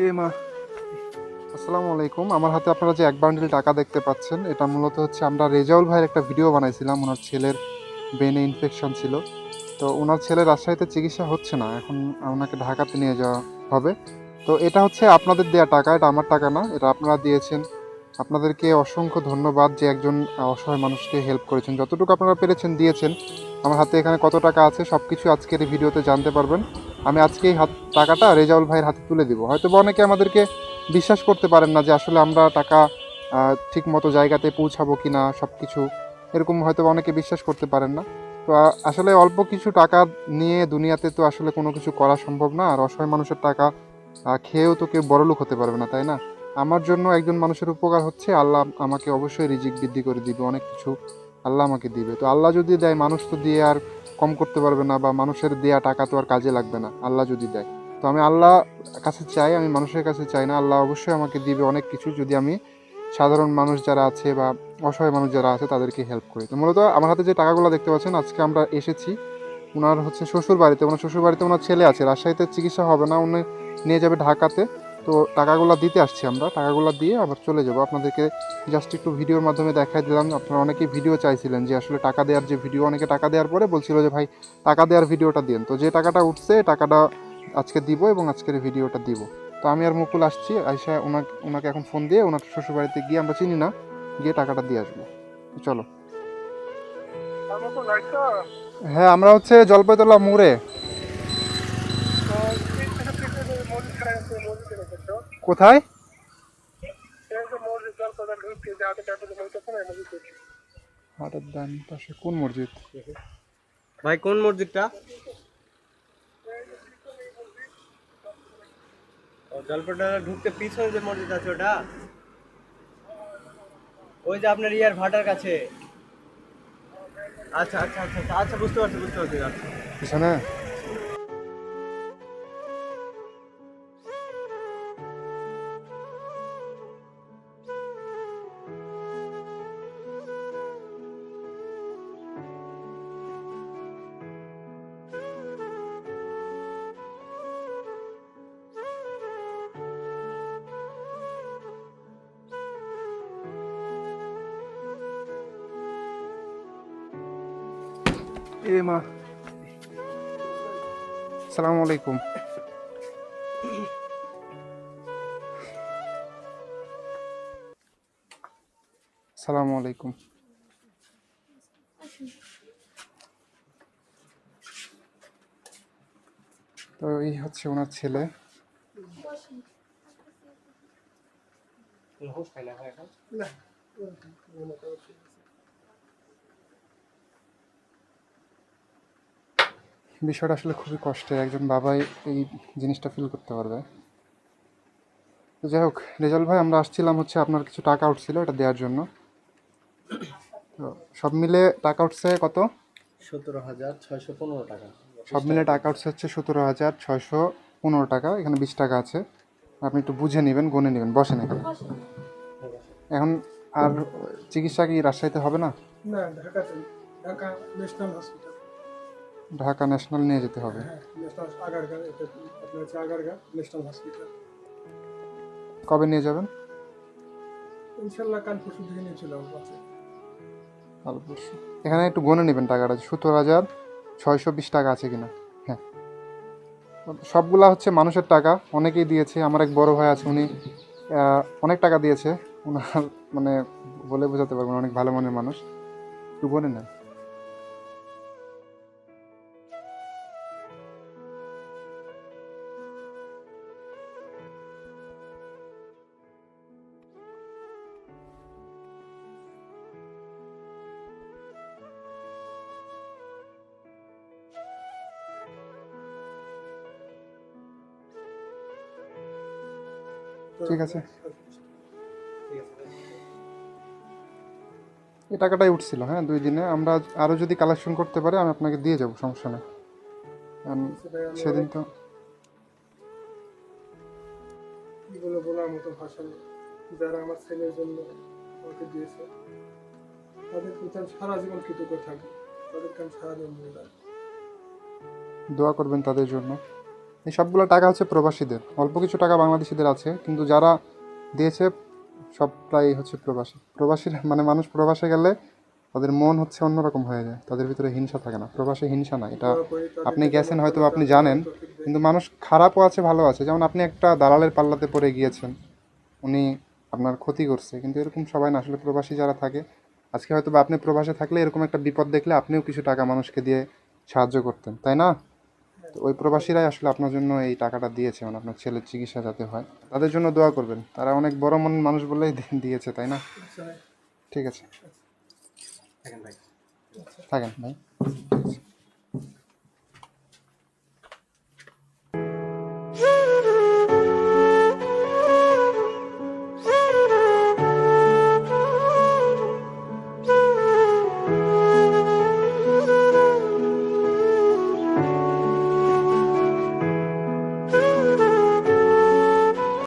এ আসসালামু আলাইকুম। আমার হাতে আপনারা যে এক বান্ডিল টাকা দেখতে পাচ্ছেন, এটা মূলত হচ্ছে আমরা রেজাউল ভাইয়ের একটা ভিডিও বানাইছিলাম। ওনার ছেলের বেনে ইনফেকশন ছিল। তো ওনার ছেলের রাজশাহীতে চিকিৎসা হচ্ছে না। এখন ওনাকে ঢাকাতে নিয়ে যাওয়া হবে। তো এটা হচ্ছে আপনাদের দেওয়া টাকা। এটা আমার টাকা না। এটা আপনারা দিয়েছেন। আপনাদেরকে অসংখ্য ধন্যবাদ যে একজন অসহায় মানুষকে হেল্প করেছেন। যতটুকু আপনারা পেরেছেন, দিয়েছেন। আমার হাতে এখানে কত টাকা আছে সব কিছু আজকের এই ভিডিওতে জানতে পারবেন। আমি আজকে এই হাত টাকাটা রেজাউল ভাইয়ের হাতে তুলে দিব। হয়তো বা অনেকে আমাদেরকে বিশ্বাস করতে পারেন না যে আসলে আমরা টাকা ঠিক মতো জায়গাতে পৌঁছাবো কি না সব কিছু এরকম হয়তো অনেকে বিশ্বাস করতে পারেন না। তো আসলে অল্প কিছু টাকা নিয়ে দুনিয়াতে তো আসলে কোনো কিছু করা সম্ভব না। আর অসহায় মানুষের টাকা খেয়েও তো কেউ বড়লোক হতে পারবে না, তাই না? আমার জন্য একজন মানুষের উপকার হচ্ছে আল্লাহ আমাকে অবশ্যই রিজিক বৃদ্ধি করে দিবে, অনেক কিছু আল্লাহ আমাকে দিবে। তো আল্লাহ যদি দেয়, মানুষ তো দিয়ে আর কম করতে পারবে না বা মানুষের দেয়া টাকা তো আর কাজে লাগবে না, আল্লাহ যদি দেয়। তো আমি আল্লাহ কাছে চাই, আমি মানুষের কাছে চাই না, আল্লাহ অবশ্যই আমাকে দিবে অনেক কিছু যদি আমি সাধারণ মানুষ যারা আছে বা অসহায় মানুষ যারা আছে তাদেরকে হেল্প করি। তো মূলত আমার হাতে যে টাকাগুলো দেখতে পাচ্ছেন, আজকে আমরা এসেছি ওনার হচ্ছে শ্বশুর বাড়িতে ওনার শ্বশুর বাড়িতে ওনার ছেলে আছে, রাজশাহীতে চিকিৎসা হবে না, উনি নিয়ে যাবে ঢাকাতে। তো টাকাগুলো দিতে আসছি আমরা। টাকাগুলো দিয়ে আবার চলে যাব। আপনাদেরকে জাস্ট একটু ভিডিওর মাধ্যমে দেখাই দিলাম। আপনারা অনেকেই ভিডিও চাইছিলেন যে আসলে টাকা দেওয়ার যে ভিডিও, অনেকে টাকা দেওয়ার পরে বলছিল যে, ভাই, টাকা দেওয়ার ভিডিওটা দিন তো যে টাকাটা উঠছে টাকাটা আজকে দিব এবং আজকের ভিডিওটা দিব। তো আমি আর মুকুল আসছি। আইসা ওনাকে ওনাকে এখন ফোন দিয়ে ওনার শ্বশুরবাড়িতে গিয়ে আমরা চিনি না, গিয়ে টাকাটা দিয়ে আসব। চলো। হ্যাঁ আমরা হচ্ছে জলপাইতলা মোড়ে তো তিন থেকে তিন থেকে মসজিদ খারাপ আছে মসজিদ করছ কোথায় এই যে মসজিদ জল কথা ঢুকছে যে হাতে টাকা দিয়ে মসজিদ না মসজিদ করছি হাটের ডান পাশে কোন মসজিদ? ভাই কোন মসজিদটা? ঢুকতে পিছনে যে মসজিদ আছে ওটা? ওই যে আপনার ইয়ার ভাটার কাছে। আচ্ছা আচ্ছা আচ্ছা আচ্ছা, বুঝতে পারছি বুঝতে পারছি পিছনে? এ মা। সালাম আলাইকুম। সালাম আলাইকুম। তো এই হচ্ছে ওনার ছেলে। বিষয়টা আসলে খুবই কষ্টের। একজন বাবাই এই জিনিসটা ফিল করতে পারবে। তো যাই হোক রেজাল্ট ভাই আমরা আসছিলাম হচ্ছে আপনার কিছু টাকা উঠছিল এটা দেওয়ার জন্য। তো সব মিলে টাকা উঠছে কত? সতেরো হাজার ছয়শো পনেরো টাকা। সব মিলে টাকা উঠছে হচ্ছে সতেরো হাজার ছয়শো পনেরো টাকা এখানে বিশ টাকা আছে। আপনি একটু বুঝে নেবেন গুনে নেবেন বসেন এখানে। এখন আর চিকিৎসা কি রাজশাহীতে হবে না? না ঢাকাতে Dhaka national hospital Dhaka national নিয়ে যেতে হবে। হ্যাঁ কবে নিয়ে যাবেন? ইনশাল্লাহ কাল পরশু থেকে নিয়ে চলে আসব পরশু। এখানে একটু গুনে নেবেন টাকাটা সতেরো হাজার ছয়শো বিশ টাকা আছে কিনা। হ্যাঁ। সবগুলা হচ্ছে মানুষের টাকা অনেকেই দিয়েছে। আমার এক বড় ভাই আছে উনি অনেক টাকা দিয়েছে। ওনার মানে বলে বোঝাতে পারবেন অনেক ভালো মনের মানুষ। একটু গুনে নেন। ঠিক আছে। এই টাকাটাই উঠছিল হ্যাঁ দুই দিনে। আমরা আরও যদি কালেকশন করতে পারি আমি আপনাকে দিয়ে যাব সমস্যা নেই। সেদিন তো বলার মতো ভাষা যারা আমার ছেলের জন্য আমাকে দিয়েছে তাদের প্রতি আমি সারা জীবন কৃতজ্ঞ থাকব তাদেরকে আমি সারা জীবন দোয়া করবেন তাদের জন্য। এই সবগুলো টাকা হচ্ছে প্রবাসীদের। অল্প কিছু টাকা বাংলাদেশিদের আছে, কিন্তু যারা দিয়েছে সবটাই হচ্ছে প্রবাসী। প্রবাসীর মানে মানুষ প্রবাসে গেলে তাদের মন হচ্ছে অন্যরকম হয়ে যায়। তাদের ভিতরে হিংসা থাকে না। প্রবাসে হিংসা না এটা আপনি গেছেন, হয়তো আপনি জানেন, কিন্তু মানুষ খারাপও আছে ভালো আছে। যেমন আপনি একটা দালালের পাল্লাতে পড়ে গিয়েছেন, উনি আপনার ক্ষতি করছে, কিন্তু এরকম সবাই না। আসলে প্রবাসী যারা থাকে, আজকে হয়তো বা আপনি প্রবাসে থাকলে এরকম একটা বিপদ দেখলে আপনিও কিছু টাকা মানুষকে দিয়ে সাহায্য করতেন, তাই না? তো ওই প্রবাসীরাই আসলে আপনার জন্য এই টাকাটা দিয়েছে মানে আপনার ছেলের চিকিৎসা যাতে হয়। তাদের জন্য দোয়া করবেন। তারা অনেক বড় মন মানুষ বলেই দিয়েছে তাই না? আচ্ছা, ঠিক আছে। থাকেন ভাই।